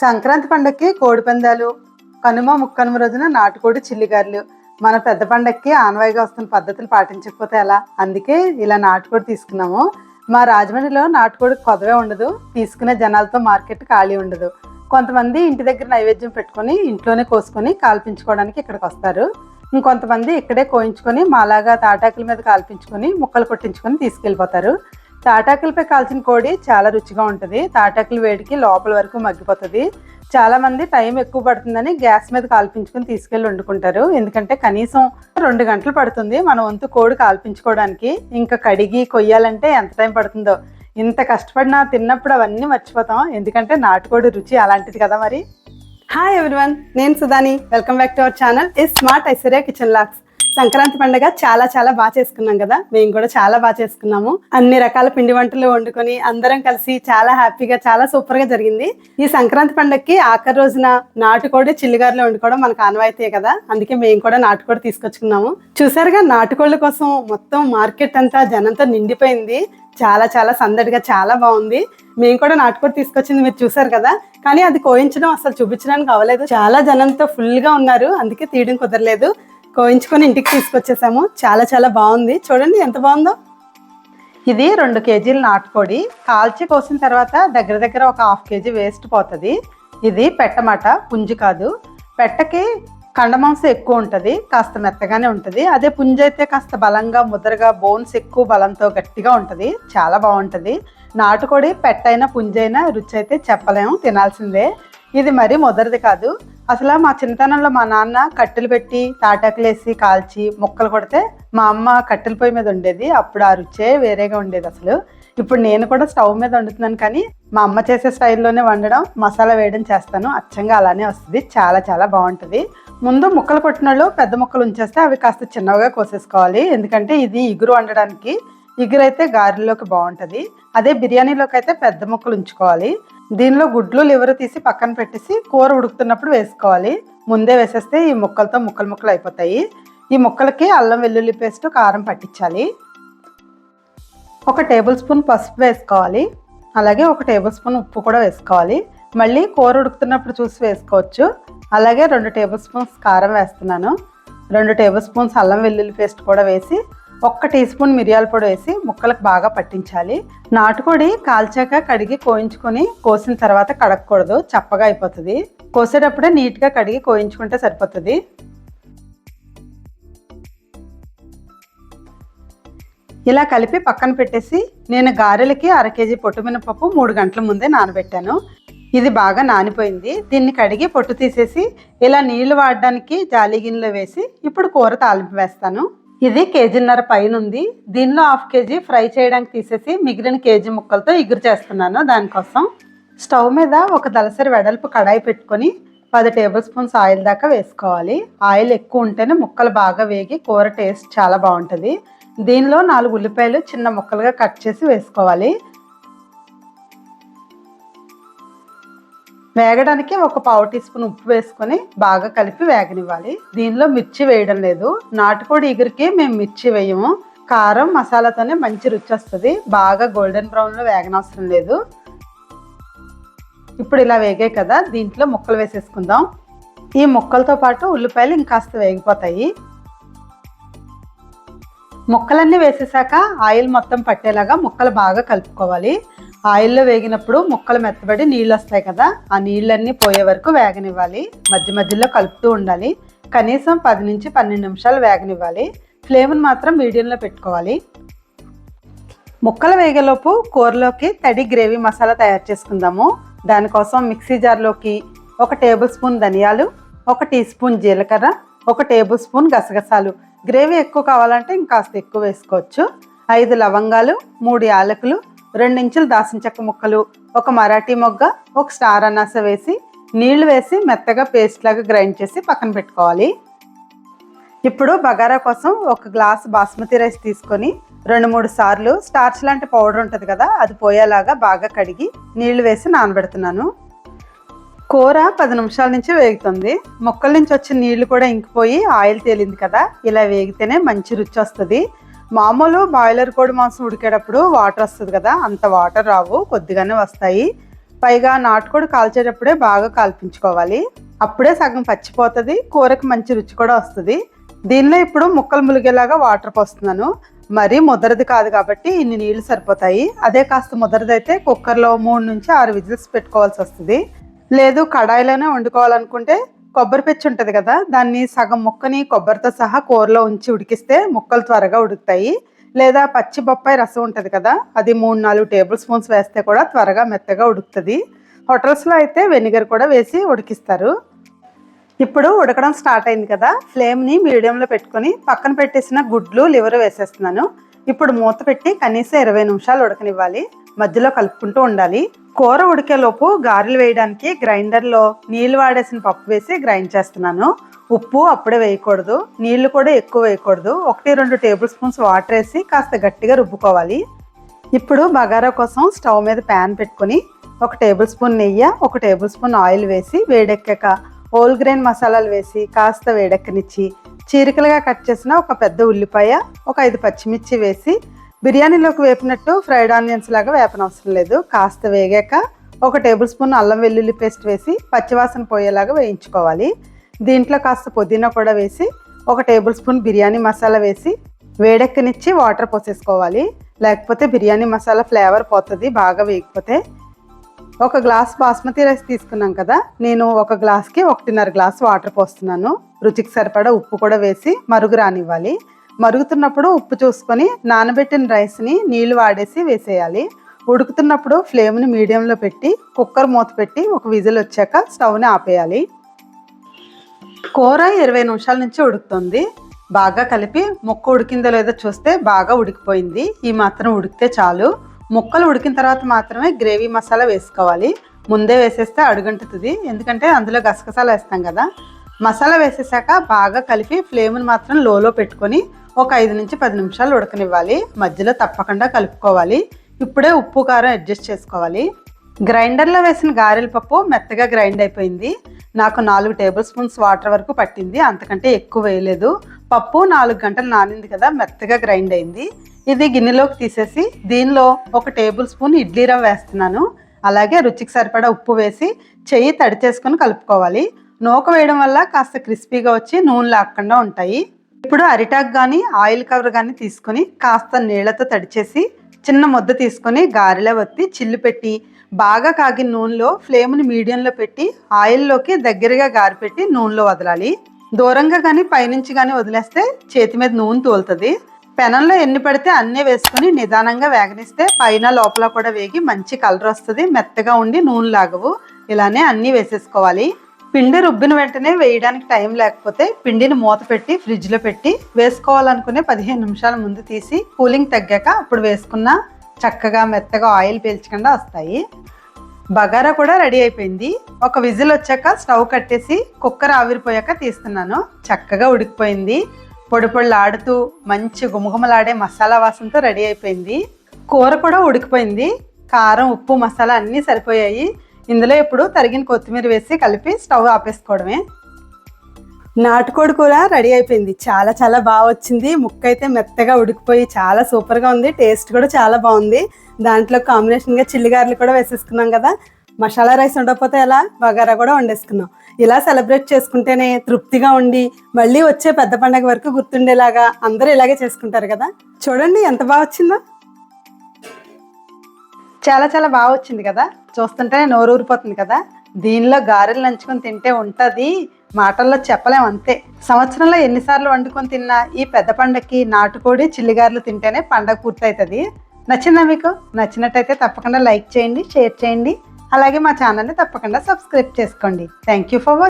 సంక్రాంతి పండక్కి కోడి పందాలు కనుమ ముక్కనుమ రోజున నాటుకోడి చిల్లిగారులు. మన పెద్ద పండక్కి ఆనవాయిగా వస్తున్న పద్ధతులు పాటించకపోతే ఎలా? అందుకే ఇలా నాటుకోడి తీసుకున్నాము. మా రాజమండ్రిలో నాటుకోడి కొదవే ఉండదు. తీసుకునే జనాలతో మార్కెట్ ఖాళీ ఉండదు. కొంతమంది ఇంటి దగ్గర నైవేద్యం పెట్టుకొని ఇంట్లోనే కోసుకొని కాల్పించుకోవడానికి ఇక్కడికి వస్తారు. ఇంకొంతమంది ఇక్కడే కోయించుకొని మాలాగా తాటాకుల మీద కాల్పించుకొని ముక్కలు కొట్టించుకొని తీసుకెళ్ళిపోతారు. తాటాకులపై కాల్చిన కోడి చాలా రుచిగా ఉంటుంది. తాటాకులు వేడికి లోపల వరకు మగ్గిపోతుంది. చాలా మంది టైం ఎక్కువ పడుతుందని గ్యాస్ మీద కాల్పించుకుని తీసుకెళ్ళి వండుకుంటారు. ఎందుకంటే కనీసం రెండు గంటలు పడుతుంది మన వంతు కోడి కాల్పించుకోవడానికి. ఇంకా కడిగి కొయ్యాలంటే ఎంత టైం పడుతుందో. ఇంత కష్టపడినా తిన్నప్పుడు అవన్నీ మర్చిపోతాం. ఎందుకంటే నాటుకోడి రుచి అలాంటిది కదా మరి. హాయ్ ఎవ్రీవన్ నేను సుధాని. Welcome back to our channel is smart Aishwarya kitchen lakhs Sankranti పండుగ చాలా చాలా బాగా చేసుకున్నాం కదా. మేము కూడా చాలా బాగా చేసుకున్నాము. అన్ని రకాల పిండి వంటలు వండుకొని అందరం కలిసి చాలా హ్యాపీగా చాలా సూపర్గా జరిగింది. ఈ సంక్రాంతి పండుగకి ఆఖరి రోజున నాటుకోడి చిల్లిగారులు వండుకోవడం మనకు ఆనవాయితీ కదా. అందుకే మేము కూడా నాటుకోడి తీసుకొచ్చుకున్నాము. చూసారుగా నాటుకోళ్ళ కోసం మొత్తం మార్కెట్ అంతా జనంతో నిండిపోయింది. చాలా చాలా సందడిగా చాలా బాగుంది. మేము కూడా నాటుకోడి తీసుకొచ్చింది మీరు చూసారు కదా. కానీ అది కోయించడం అసలు చూపించడానికి అవ్వలేదు. చాలా జనంతో ఫుల్గా ఉన్నారు. అందుకే తీయడం కుదరలేదు. కోయించుకొని ఇంటికి తీసుకొచ్చేసాము. చాలా చాలా బాగుంది. చూడండి ఎంత బాగుందో. ఇది రెండు కేజీలు నాటుకోడి. కాల్చి కోసిన తర్వాత దగ్గర దగ్గర ఒక హాఫ్ కేజీ వేస్ట్ పోతుంది. ఇది పెట్టమాట. పుంజు కాదు. పెట్టకి కండమాంసం ఎక్కువ ఉంటుంది. కాస్త మెత్తగానే ఉంటుంది. అదే పుంజు అయితే కాస్త బలంగా ముదరగా బోన్స్ ఎక్కువ బలంతో గట్టిగా ఉంటుంది. చాలా బాగుంటుంది. నాటుకోడి పెట్టైన పుంజైనా రుచి అయితే చెప్పలేము. తినాల్సిందే. ఇది మరీ ముదరది కాదు. అసలు మా చిన్నతనంలో మా నాన్న కట్టెలు పెట్టి తాటాకులేసి కాల్చి ముక్కలు కొడితే మా అమ్మ కట్టెల పొయ్యి మీద ఉండేది. అప్పుడు ఆ రుచే వేరేగా ఉండేది అసలు. ఇప్పుడు నేను కూడా స్టవ్ మీద వండుతున్నాను కానీ మా అమ్మ చేసే స్టైల్లోనే వండడం మసాలా వేయడం చేస్తాను. అచ్చంగా అలానే వస్తుంది. చాలా చాలా బాగుంటుంది. ముందు ముక్కలు కొట్టినళ్ళు పెద్ద ముక్కలు ఉంచేస్తే అవి కాస్త చిన్నగా కోసేసుకోవాలి. ఎందుకంటే ఇది ఇగురు వండడానికి ఇగురు అయితే గారెల్లోకి బాగుంటుంది. అదే బిర్యానీలోకి అయితే పెద్ద ముక్కలు ఉంచుకోవాలి. దీనిలో గుడ్లు లివర్ తీసి పక్కన పెట్టేసి కూర ఉడుకుతున్నప్పుడు వేసుకోవాలి. ముందే వేసేస్తే ఈ ముక్కలతో ముక్కలు ముక్కలు అయిపోతాయి. ఈ ముక్కలకి అల్లం వెల్లుల్లి పేస్ట్ కారం పట్టించాలి. ఒక టేబుల్ స్పూన్ పసుపు వేసుకోవాలి. అలాగే ఒక టేబుల్ స్పూన్ ఉప్పు కూడా వేసుకోవాలి. మళ్ళీ కూర ఉడుకుతున్నప్పుడు చూసి వేసుకోవచ్చు. అలాగే రెండు టేబుల్ స్పూన్స్ కారం వేస్తున్నాను. రెండు టేబుల్ స్పూన్స్ అల్లం వెల్లుల్లి పేస్ట్ కూడా వేసి ఒక్క టీ స్పూన్ మిరియాల పొడి వేసి ముక్కలకు బాగా పట్టించాలి. నాటుకోడి కాల్చాక కడిగి కోయించుకొని కోసిన తర్వాత కడగకూడదు చప్పగా అయిపోతుంది. కోసేటప్పుడే నీట్గా కడిగి కోయించుకుంటే సరిపోతుంది. ఇలా కలిపి పక్కన పెట్టేసి నేను గారెలకి అర కేజీ పొట్టు మినపప్పు మూడు గంటల ముందే నానబెట్టాను. ఇది బాగా నానిపోయింది. దీన్ని కడిగి పొట్టు తీసేసి ఇలా నీళ్ళు వాడడానికి జాలి గిన్నెలో వేసి ఇప్పుడు కూర తాలింపు వేస్తాను. ఇది కేజీన్నర పైన ఉంది. దీనిలో హాఫ్ కేజీ ఫ్రై చేయడానికి తీసేసి మిగిలిన కేజీ ముక్కలతో ఇగురు చేస్తున్నాను దానికోసం. స్టవ్ మీద ఒక దలసరి వెడల్పు కడాయి పెట్టుకొని పది టేబుల్ స్పూన్స్ ఆయిల్ దాకా వేసుకోవాలి. ఆయిల్ ఎక్కువ ఉంటేనే ముక్కలు బాగా వేగి కూర టేస్ట్ చాలా బాగుంటుంది. దీనిలో నాలుగు ఉల్లిపాయలు చిన్న ముక్కలుగా కట్ చేసి వేసుకోవాలి. వేగడానికి ఒక పావు టీ స్పూన్ ఉప్పు వేసుకొని బాగా కలిపి వేగనివ్వాలి. దీనిలో మిర్చి వేయడం లేదు. నాటుకోడి ఇగురికి మేము మిర్చి వేయము. కారం మసాలాతోనే మంచి రుచి వస్తుంది. బాగా గోల్డెన్ బ్రౌన్లో వేగనవసరం లేదు. ఇప్పుడు ఇలా వేగాయి కదా దీంట్లో ముక్కలు వేసేసుకుందాం. ఈ ముక్కలతో పాటు ఉల్లిపాయలు ఇంకాస్త వేగిపోతాయి. ముక్కలన్నీ వేసేసాక ఆయిల్ మొత్తం పట్టేలాగా ముక్కలు బాగా కలుపుకోవాలి. ఆయిల్లో వేగినప్పుడు ముక్కలు మెత్తబడి నీళ్ళు వస్తాయి కదా ఆ నీళ్ళన్నీ పోయే వరకు వేగనివ్వాలి. మధ్య మధ్యలో కలుపుతూ ఉండాలి. కనీసం పది నుంచి పన్నెండు నిమిషాలు వేగనివ్వాలి. ఫ్లేమ్ని మాత్రం మీడియంలో పెట్టుకోవాలి. ముక్కలు వేగేలోపు కూరలోకి తడి గ్రేవీ మసాలా తయారు చేసుకుందాము. దానికోసం మిక్సీ జార్లోకి ఒక టేబుల్ స్పూన్ ధనియాలు ఒక టీ స్పూన్ జీలకర్ర ఒక టేబుల్ స్పూన్ గసగసాలు. గ్రేవీ ఎక్కువ కావాలంటే ఇంకాస్త ఎక్కువ వేసుకోవచ్చు. ఐదు లవంగాలు మూడు యాలకులు రెండించులు దాసిన చెక్క ముక్కలు ఒక మరాఠీ మొగ్గ ఒక స్టార్ అనాస వేసి నీళ్ళు వేసి మెత్తగా పేస్ట్ లాగా గ్రైండ్ చేసి పక్కన పెట్టుకోవాలి. ఇప్పుడు బగారా కోసం ఒక గ్లాస్ బాస్మతి రైస్ తీసుకొని రెండు మూడు సార్లు స్టార్చ్ లాంటి పౌడర్ ఉంటుంది కదా అది పోయేలాగా బాగా కడిగి నీళ్ళు వేసి నానబెడుతున్నాను. కూర పది నిమిషాల నుంచి వేగుతుంది. మొక్కల నుంచి వచ్చిన నీళ్ళు కూడా ఇంకిపోయి ఆయిల్ తేలింది కదా ఇలా వేగితేనే మంచి రుచి వస్తుంది. మామూలు బాయిలర్ కోడి మాంసం ఉడికేటప్పుడు వాటర్ వస్తుంది కదా అంత వాటర్ రావు కొద్దిగానే వస్తాయి. పైగా నాటుకోడి కాల్చేటప్పుడే బాగా కాల్పించుకోవాలి. అప్పుడే సగం పచ్చిపోతుంది కూరకి మంచి రుచి కూడా వస్తుంది. దీనిలో ఇప్పుడు ముక్కలు ములిగేలాగా వాటర్ పోస్తున్నాను. మరీ ముదరది కాదు కాబట్టి ఇన్ని నీళ్ళు సరిపోతాయి. అదే కాస్త ముదరదైతే కుక్కర్లో మూడు నుంచి ఆరు విజిల్స్ పెట్టుకోవాల్సి వస్తుంది. లేదు కడాయిలోనే వండుకోవాలనుకుంటే కొబ్బరి పెచ్చు ఉంటుంది కదా దాన్ని సగం ముక్కని కొబ్బరితో సహా కూరలో ఉంచి ఉడికిస్తే ముక్కలు త్వరగా ఉడుకుతాయి. లేదా పచ్చి బొప్పాయి రసం ఉంటుంది కదా అది మూడు నాలుగు టేబుల్ స్పూన్స్ వేస్తే కూడా త్వరగా మెత్తగా ఉడుకుతుంది. హోటల్స్లో అయితే వెనిగర్ కూడా వేసి ఉడికిస్తారు. ఇప్పుడు ఉడకడం స్టార్ట్ అయింది కదా ఫ్లేమ్ని మీడియంలో పెట్టుకొని పక్కన పెట్టేసిన గుడ్లు లివర్ వేసేస్తున్నాను. ఇప్పుడు మూత పెట్టి కనీసం ఇరవై నిమిషాలు ఉడకనివ్వాలి. మధ్యలో కలుపుకుంటూ ఉండాలి. కూర ఉడికేలోపు గారెలు వేయడానికి గ్రైండర్లో నీళ్ళు వాడేసిన పప్పు వేసి గ్రైండ్ చేస్తున్నాను. ఉప్పు అప్పుడే వేయకూడదు. నీళ్ళు కూడా ఎక్కువ వేయకూడదు. ఒకటి రెండు టేబుల్ స్పూన్స్ వాటర్ వేసి కాస్త గట్టిగా రుబ్బుకోవాలి. ఇప్పుడు బగారా కోసం స్టవ్ మీద ప్యాన్ పెట్టుకొని ఒక టేబుల్ స్పూన్ నెయ్యి ఒక టేబుల్ స్పూన్ ఆయిల్ వేసి వేడెక్కాక హోల్ గ్రెయిన్ మసాలాలు వేసి కాస్త వేడెక్కనిచ్చి చీరికలుగా కట్ చేసిన ఒక పెద్ద ఉల్లిపాయ ఒక ఐదు పచ్చిమిర్చి వేసి బిర్యానీలోకి వేపినట్టు ఫ్రైడ్ ఆనియన్స్ లాగా వేపనవసరం లేదు. కాస్త వేగాక ఒక టేబుల్ స్పూన్ అల్లం వెల్లుల్లి పేస్ట్ వేసి పచ్చివాసన పోయేలాగా వేయించుకోవాలి. దీంట్లో కాస్త పుదీనా కూడా వేసి ఒక టేబుల్ స్పూన్ బిర్యానీ మసాలా వేసి వేడెక్కనిచ్చి వాటర్ పోసేసుకోవాలి. లేకపోతే బిర్యానీ మసాలా ఫ్లేవర్ పోతుంది బాగా వేయకపోతే ఒక గ్లాస్ బాస్మతి రైస్ తీసుకున్నాం కదా నేను ఒక గ్లాస్కి ఒకటిన్నర గ్లాస్ వాటర్ పోస్తున్నాను. రుచికి సరిపడా ఉప్పు కూడా వేసి మరుగు రానివ్వాలి. మరుగుతున్నప్పుడు ఉప్పు చూసుకొని నానబెట్టిన రైస్ని నీళ్ళు వాడేసి వేసేయాలి. ఉడుకుతున్నప్పుడు ఫ్లేమ్ని మీడియంలో పెట్టి కుక్కర్ మూత పెట్టి ఒక విజిల్ వచ్చాక స్టవ్ని ఆపేయాలి. కూర ఇరవై నిమిషాల నుంచి ఉడుకుతుంది. బాగా కలిపి ముక్క ఉడికిందో లేదో చూస్తే బాగా ఉడికిపోయింది. ఈ మాత్రం ఉడికితే చాలు. ముక్కలు ఉడికిన తర్వాత మాత్రమే గ్రేవీ మసాలా వేసుకోవాలి. ముందే వేసేస్తే అడుగంటుతుంది. ఎందుకంటే అందులో గసగసాలు వేస్తాం కదా. మసాలా వేసేసాక బాగా కలిపి ఫ్లేమ్ని మాత్రం లోలో పెట్టుకొని ఒక ఐదు నుంచి పది నిమిషాలు ఉడకనివ్వాలి. మధ్యలో తప్పకుండా కలుపుకోవాలి. ఇప్పుడే ఉప్పు కారం అడ్జస్ట్ చేసుకోవాలి. గ్రైండర్లో వేసిన గారెల పప్పు మెత్తగా గ్రైండ్ అయిపోయింది. నాకు నాలుగు టేబుల్ స్పూన్స్ వాటర్ వరకు పట్టింది. అంతకంటే ఎక్కువ వేయలేదు. పప్పు నాలుగు గంటలు నానింది కదా మెత్తగా గ్రైండ్ అయింది. ఇది గిన్నెలోకి తీసేసి దీనిలో ఒక టేబుల్ స్పూన్ ఇడ్లీ రవ్వ వేస్తున్నాను. అలాగే రుచికి సరిపడా ఉప్పు వేసి చెయ్యి తడి చేసుకొని కలుపుకోవాలి. నూక వేయడం వల్ల కాస్త క్రిస్పీగా వచ్చి నూనె లాక్కుండా ఉంటాయి. ఇప్పుడు అరిటాక్ కానీ ఆయిల్ కవర్ కానీ తీసుకొని కాస్త నీళ్ళతో తడిచేసి చిన్న ముద్ద తీసుకొని గారెలో వత్తి చిల్లు పెట్టి బాగా కాగిన నూనెలో ఫ్లేమ్ని మీడియంలో పెట్టి ఆయిల్లోకి దగ్గరగా గారి పెట్టి నూనెలో వదలాలి. దూరంగా కానీ పైనుంచి కానీ వదిలేస్తే చేతి మీద నూనె తోలుతుంది. పెనంలో ఎన్ని పడితే అన్నీ వేసుకుని నిదానంగా వేగనిస్తే పైన లోపల కూడా వేగి మంచి కలర్ వస్తుంది. మెత్తగా ఉండి నూనె లాగవు. ఇలానే అన్నీ వేసేసుకోవాలి. పిండి రుబ్బిన వెంటనే వేయడానికి టైం లేకపోతే పిండిని మూత పెట్టి ఫ్రిడ్జ్లో పెట్టి వేసుకోవాలనుకునే పదిహేను నిమిషాల ముందు తీసి కూలింగ్ తగ్గాక అప్పుడు వేసుకున్న చక్కగా మెత్తగా ఆయిల్ పీల్చకుండా వస్తాయి. బగారా కూడా రెడీ అయిపోయింది. ఒక విజిల్ వచ్చాక స్టవ్ కట్టేసి కుక్కర్ ఆవిరిపోయాక తీస్తున్నాను. చక్కగా ఉడికిపోయింది. పొడి పొళ్ళాడుతూ మంచి గుమగుమలాడే మసాలా వాసనతో రెడీ అయిపోయింది. కూర కూడా ఉడికిపోయింది. కారం ఉప్పు మసాలా అన్నీ సరిపోయాయి. ఇందులో ఇప్పుడు తరిగిన కొత్తిమీర వేసి కలిపి స్టవ్ ఆపేసుకోవడమే. నాటుకోడి కూర రెడీ అయిపోయింది. చాలా చాలా బాగా వచ్చింది. ముక్క అయితే మెత్తగా ఉడికిపోయి చాలా సూపర్గా ఉంది. టేస్ట్ కూడా చాలా బాగుంది. దాంట్లో కాంబినేషన్గా చిల్లిగారులు కూడా వేసేసుకున్నాం కదా. మసాలా రైస్ ఉండకపోతే ఎలా? బగారా కూడా వండేసుకున్నాం. ఇలా సెలబ్రేట్ చేసుకుంటేనే తృప్తిగా ఉండి మళ్ళీ వచ్చే పెద్ద పండగ వరకు గుర్తుండేలాగా అందరూ ఇలాగే చేసుకుంటారు కదా. చూడండి ఎంత బాగా వచ్చిందో. చాలా చాలా బాగా వచ్చింది కదా? చూస్తుంటేనే నోరు ఊరిపోతుంది కదా? దీనిలో గారెలు నంచుకొని తింటే ఉంటుంది మాటల్లో చెప్పలేం అంతే. సంవత్సరంలో ఎన్నిసార్లు వండుకొని తిన్నా ఈ పెద్ద పండగకి నాటుకోడి చిల్లిగారెలు తింటేనే పండగ పూర్తవుతుంది నచ్చిందా మీకు? నచ్చినట్టయితే తప్పకుండా లైక్ చేయండి షేర్ చేయండి. అలాగే మా ఛానల్ని తప్పకుండా సబ్స్క్రైబ్ చేసుకోండి. Thank you for watching